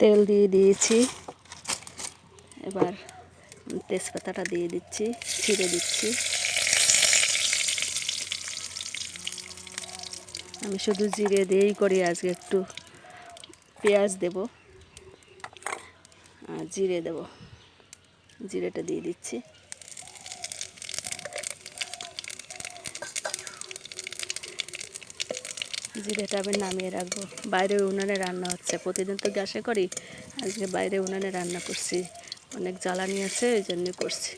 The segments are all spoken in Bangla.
তেল দিয়ে দিয়েছি। এবার তেজপাতাটা দিয়ে দিচ্ছি, ছিঁড়ে দিচ্ছি। আমি শুধু জিরে দিয়েই করি, আজকে একটু পেঁয়াজ দেব। আর জিরে দেব। জিরেটা দিয়ে দিচ্ছি। জিরেটা আমি নামিয়ে রাখব। বাইরে উনানে রান্না হচ্ছে। প্রতিদিন তো গ্যাসে করি। আজকে বাইরে উনানে রান্না করছি। অনেক জ্বালানি আছে ওই জন্য করছি।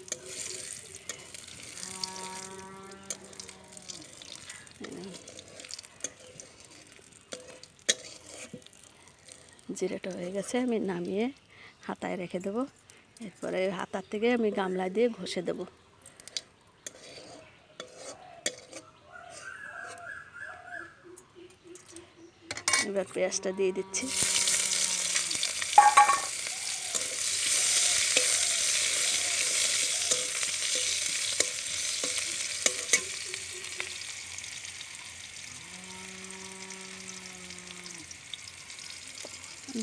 জিরেটা হয়ে গেছে, আমি নামিয়ে হাতায় রেখে দেবো। এরপরে হাতার থেকে আমি গামলা দিয়ে ঘষে দেবো। এবার পেঁয়াজটা দিয়ে দিচ্ছি।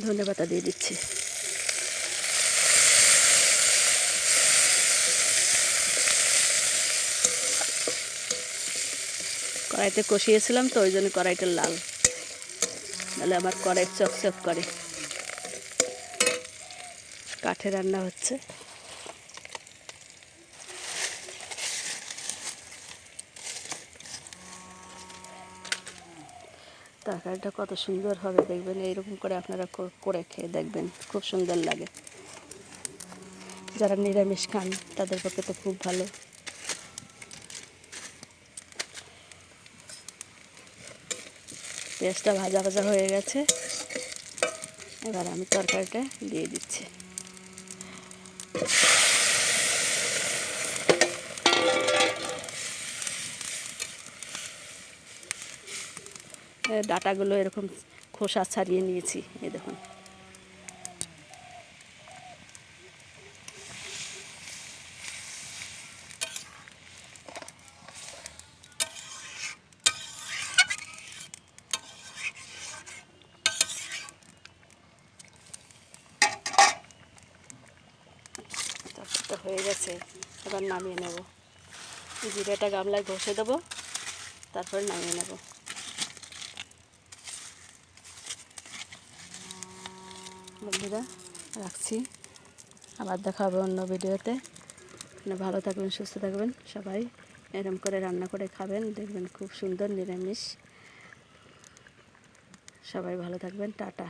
ধনে পাতা দিয়ে দিচ্ছি। কড়াইতে কষিয়েছিলাম তো, ওই জন্য কড়াইটা লাল। নাহলে আমার কড়াই চকচক করে। কাঠে রান্না হচ্ছে। তরকারিটা কত সুন্দর হবে দেখবেন, এইরকম করে আপনারা করে খেয়ে দেখবেন, খুব সুন্দর লাগে। যারা নিরামিষ খান, তাদের পক্ষে তো খুব ভালো। পেঁয়াজটা ভাজা ভাজা হয়ে গেছে। এবার আমি তরকারিটা দিয়ে দিচ্ছি। ডাটাগুলো এরকম খোসা ছাড়িয়ে নিয়েছি, এই দেখুন। তরকারিটা হয়ে গেছে। এবার নামিয়ে নেব। জিরেটা গামলায় ঘষে দেবো, তারপর নামিয়ে নেব। বন্ধুরা, রাখছি। আবার দেখা হবে অন্য ভিডিওতে। ভালো থাকবেন, সুস্থ থাকবেন। সবাই এরম করে রান্না করে খাবেন, দেখবেন খুব সুন্দর নিরামিষ। সবাই ভালো থাকবেন, টাটা।